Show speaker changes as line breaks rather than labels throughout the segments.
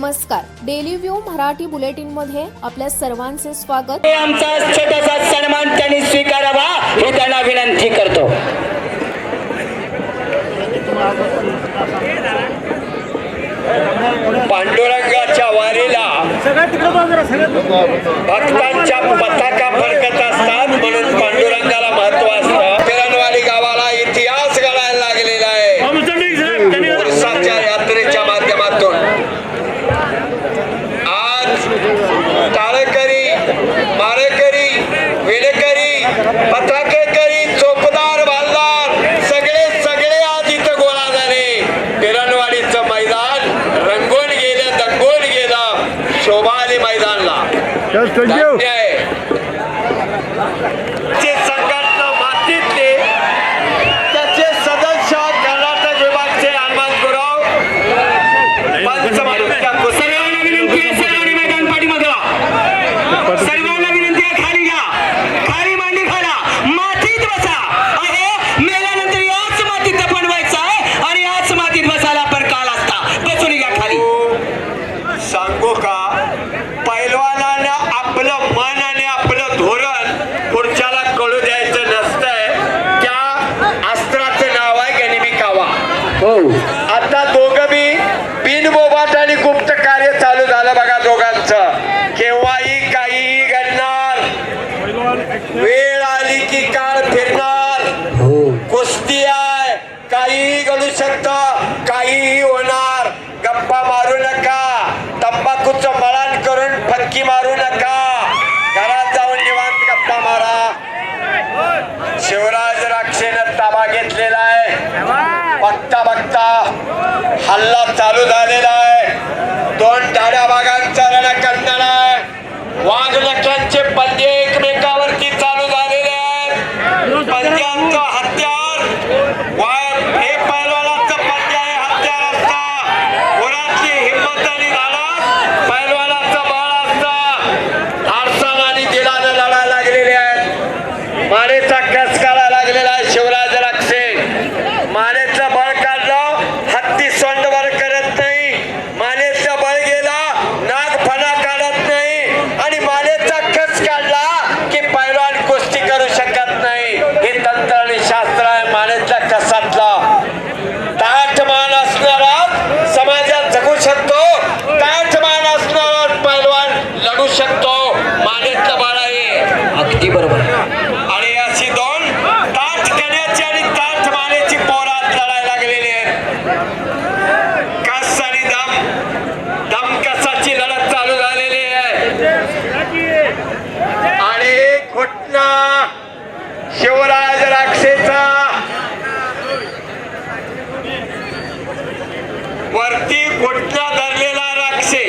नमस्कार. Daily view Marathi बुलेटिनमध्ये आपल्या सर्वांचे स्वागत.
हे आमचा छोटासा सन्मान त्यांनी स्वीकारावा हे त्यांना विनंती करतो. पांडुरंगाच्या वारीला भक्तांच्या पताका फडकत असतात म्हणून पांडुरंगाला महत्त्व असतं. धन्य आहे. जे दोघांचं केव्हाही काहीही घडणार. वेळ आली की काळ फिरणार. कुस्ती आहे. काहीही घडू शकत. काहीही होणार. गप्पा मारू नका. तंबाखूचं मळण करून फटकी मारू नका. घरात जाऊन निवांत गप्पा मारा. शिवराज राक्षेनं ताबा घेतलेला आहे. बघता बघता. हल्ला चालू झालेला आहे दोन टाड्या भागांचा रणकंदन आहे. वाघ नख्यांचे पल्ले एकमेकावरती चालू झालेले आहेत. पंजांचं हत्यार. वाघ हे पैलवानाचं पल्ले आहे हत्यार असता गुराची हिंमत आणि धाडस पैलवानाचं बळ असतं आरसान आणि दिलानं लढायला लागलेले आहेत मानेचा कस काढायला लागलेला आहे शिवराज राक्षे मानेचं बळ काढलं हत्ती सोंड वर करत नाही मानेचं बळ गेला नाग फणा काढत नाही आणि मानेचा कस काढला की पैलवान कुस्ती करू शकत नाही हे तंत्र आणि शास्त्र आहे मानेच्या कसातला ताठ मान असणारा समाजात जगू शकतो ताठ मान असणारा पैलवान लढू शकतो मानेतलं बळ आहे अगदी बरोबर. आणि अशी दोन ताठ कण्याची आणि ताठ मानेची पोरात लढायला लागलेली आहे कस आणि दम दम कसाची लढत चालू झालेली आहे. आणि घुटना शिवराज राक्षेचा. वरती घुटना धरलेला राक्षे.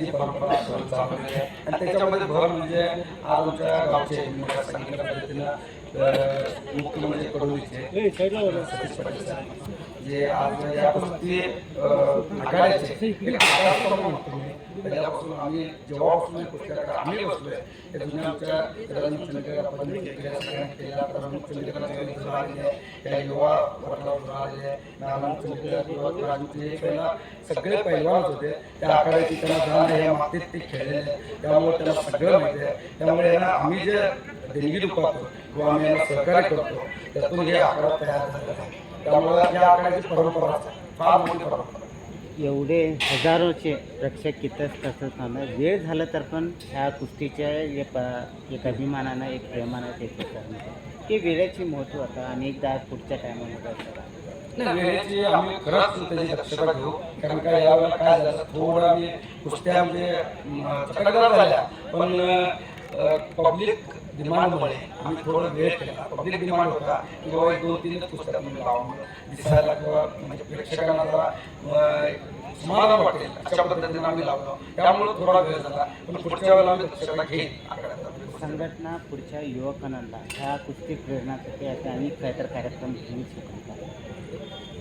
यांनी परंपरा चालू चालवली आहे. आणि त्याच्यामध्ये भर म्हणजे आज आमच्या गावचे मोठ्या सांगितल्या पद्धतीनं मुख्यमंत्री कडून सतीश पाटील साहेब, जे आज या कुस्ती आघाड्याचे म्हणतो मी. पहिल्यापासून आम्ही जेव्हापासून या कुस्त्या बसलो आहे त्या जुन्या आमच्या सगळे आलेले आहे. त्या युवा वर्गाला सुद्धा आलेले आहे नारायण चंद्रकर युवा सगळे होते. त्या आखाड्याची त्यांना जाण या मातीत ते खेळलेले त्यामुळे त्यांना सगळं माहिती आहे. त्यामुळे यांना आम्ही जे देणगी दुखावतो किंवा आम्ही यांना सहकार्य करतो त्यातून हे आकडा तयार झालेला आहे. त्यामुळं या आखाड्याची परंपरा आहे. फार मोठी परंपरा.
एवढे हजारोचे रक्षक इथंच तसंच थांबलं वेळ झालं तर पण ह्या कुस्तीच्या एक एक अभिमानानं एक प्रेमानं ते करतात. ते वेळेची महत्त्व आता अनेकदा पुढच्या टायमामध्ये असतात.
नाही वेळेची आम्ही खरंच त्याची दक्षता घेऊ. कारण का यावेळेला काय झालं? थोडं आम्ही कुस्त्या म्हणजे चटकदार झाल्या. पण पब्लिक डिमांडमुळे आम्ही थोडं वेळ केला. पब्लिक डिमांड होता. की बाबा एक दोन तीनच कुस्त्या तुम्ही लावा दिसायला किंवा म्हणजे प्रेक्षकांना जरा समाधान वाटेल. अशा पद्धतीने आम्ही लावलो. त्यामुळे थोडा वेळ झाला. पण पुढच्या वेळेला आम्ही दक्षता घेईन.
संघटना पुढच्या युवकांना ह्या कुस्ती प्रेरणासाठी असे अनेक काहीतरी कार्यक्रम घेऊ शकतात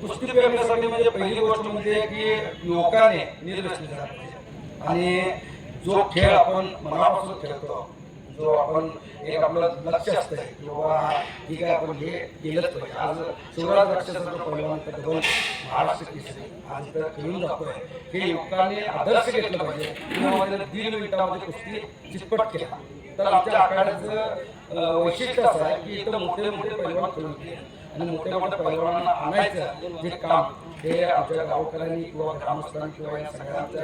कुस्ती पेरण्यासाठी म्हणजे पहिली गोष्ट म्हणजे की युवकाने निर्लक्ष झालं पाहिजे. आणि जो खेळ आपण मनापासून खेळतो जो आपण एक आपलं लक्ष असतं की बाबा ठीक काय आपण हे केलंच पाहिजे. आज शिवराज जो पहिलवान तर डबल महाराष्ट्र केसरी. आज तर खेळून जातोय. हे युवकाने आदर्श घेतलं पाहिजे. किंवा दीड मिनिटामध्ये कुस्ती चितपट केला. तर आमच्या आखाड्याचं वैशिष्ट्य असं आहे की इथं मोठे मोठे पैलवान खेळून आणि मोठ्या मोठ्या पैलवानांना आणायचं जे काम हे आमच्या गावकऱ्यांनी किंवा ग्रामस्थांनी किंवा या सगळ्यांच्या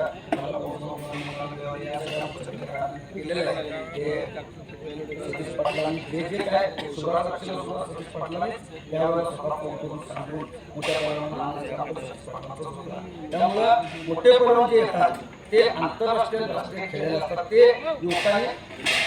या सगळ्या केलेलं आहे हे सतीश पाटलांनी जे जे काय सुरुवात अक्षर सतीश पाटलांनी यावेळेला स्वतः फोन करून सांगून मोठ्या पैलवानांना आणायचं काम सतीश पाटलांचं होतं. त्यामुळं मोठे पैलवान जे येतात ते आंतरराष्ट्रीय राष्ट्रीय खेळले असतात. ते युवकांनी